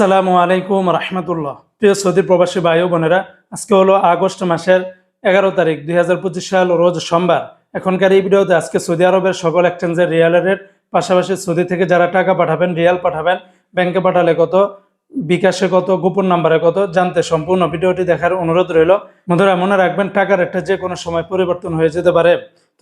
আসসালামু আলাইকুম রহমতুল্লাহ। প্রিয় সৌদি প্রবাসী ভাই বোনেরা, আজকে হলো আগস্ট মাসের এগারো তারিখ, দুই হাজার পঁচিশ সাল, রোজ সোমবার। এখনকার এই ভিডিওতে আজকে সৌদি আরবের সকল এক্সচেঞ্জের রিয়ালের রেট পাশাপাশি সৌদি থেকে যারা টাকা পাঠাবেন রিয়াল পাঠাবেন ব্যাংকে পাঠালে কত, বিকাশে কত, গোপন নাম্বারে কত, জানতে সম্পূর্ণ ভিডিওটি দেখার অনুরোধ রইল। বন্ধুরা, মনে রাখবেন টাকার একটা যে কোনো সময় পরিবর্তন হয়ে যেতে পারে।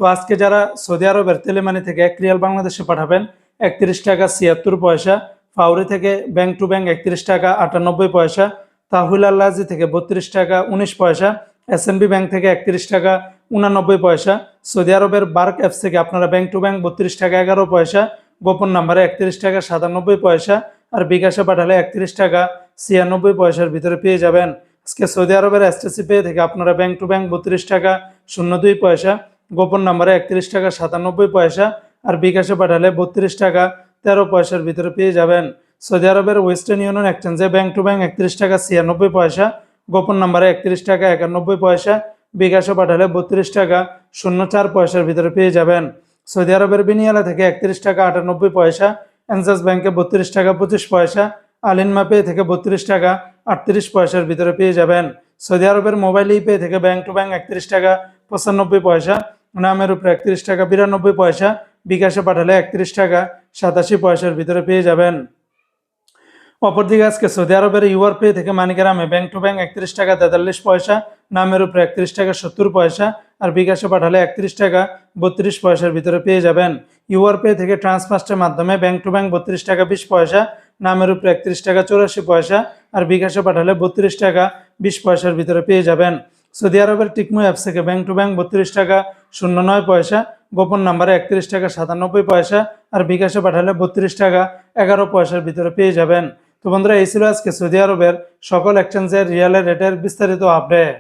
তো আজকে যারা সৌদি আরবের তেলেমানি থেকে এক রিয়াল বাংলাদেশে পাঠাবেন, একত্রিশ টাকা ছিয়াত্তর পয়সা ফাউরি থেকে ব্যাংক টু ব্যাংক একত্রিশ টাকা আটানব্বই পয়সা, তাহুল আল্লাজি থেকে বত্রিশ টাকা উনিশ পয়সা এসএনবি ব্যাংক থেকে একত্রিশ টাকা উনানব্বই পয়সা, সৌদি আরবের বার্ক অ্যাপস থেকে আপনারা ব্যাংক টু ব্যাংক বত্রিশ টাকা এগারো পয়সা, গোপন নাম্বারে একত্রিশ টাকা সাতানব্বই পয়সা আর বিকাশে পাঠালে একত্রিশ টাকা ছিয়ানব্বই পয়সার ভিতরে পেয়ে যাবেন। আজকে সৌদি আরবের এসটিসি পে থেকে আপনারা ব্যাংক টু ব্যাংক বত্রিশ টাকা শূন্য দুই পয়সা, গোপন নাম্বারে একত্রিশ টাকা সাতানব্বই পয়সা আর বিকাশে পাঠালে বত্রিশ টাকা তেরো পয়সার ভিতরে পেয়ে যাবেন। সৌদি আরবের ওয়েস্টার্ন ইউনিয়ন এক্সচেঞ্জে ব্যাংক টু ব্যাংক একত্রিশ টাকা ছিয়ানব্বই পয়সা, গোপন নাম্বারে একত্রিশ টাকা একানব্বই পয়সা, বিকাশে পাঠালে বত্রিশ টাকা শূন্য চার পয়সার ভিতরে পেয়ে যাবেন। সৌদি আরবের বিনিয়ালা থেকে একত্রিশ টাকা আটানব্বই পয়সা, এনজাস ব্যাংকে বত্রিশ টাকা পঁচিশ পয়সা আলিনমা পে থেকে বত্রিশ টাকা আটত্রিশ পয়সার ভিতরে পেয়ে যাবেন। সৌদি আরবের মোবাইল ই পে থেকে ব্যাংক টু ব্যাংক একত্রিশ টাকা পঁচানব্বই পয়সা, নামের উপরে একত্রিশ টাকা বিরানব্বই পয়সা বিকাশে পাঠালে একত্রিশ টাকা সাতাশি পয়সার ভিতরে পেয়ে যাবেন। অপরদিকে আজকে সৌদি আরবের ইউআর পে থেকে মানিকেরামে ব্যাংক টু ব্যাংক একত্রিশ টাকা তেতাল্লিশ পয়সা, নামের উপরে একত্রিশ টাকা সত্তর পয়সা আর বিকাশে পাঠালে একত্রিশ টাকা বত্রিশ পয়সার ভিতরে পেয়ে যাবেন। ইউআর পে থেকে ট্রান্সফার্স্টের মাধ্যমে ব্যাংক টু ব্যাংক বত্রিশ টাকা বিশ পয়সা, নামের উপরে একত্রিশ টাকা চৌরাশি পয়সা আর বিকাশে পাঠালে বত্রিশ টাকা বিশ পয়সার ভিতরে পেয়ে যাবেন। সৌদি আরবের টিকমো অ্যাপস থেকে ব্যাংক টু ব্যাংক বত্রিশ টাকা, শূন্য নয় পয়সা, গোপন নাম্বারে একত্রিশ টাকা, সাতানব্বই পয়সা আর বিকাশে পাঠালে বত্রিশ টাকা, এগারো পয়সার ভিতরে পেয়ে যাবেন। তো বন্ধুরা, এই ছিল আজকে সৌদি আরবের সকল এক্সচেঞ্জের রিয়ালের রেটের বিস্তারিত আপডেট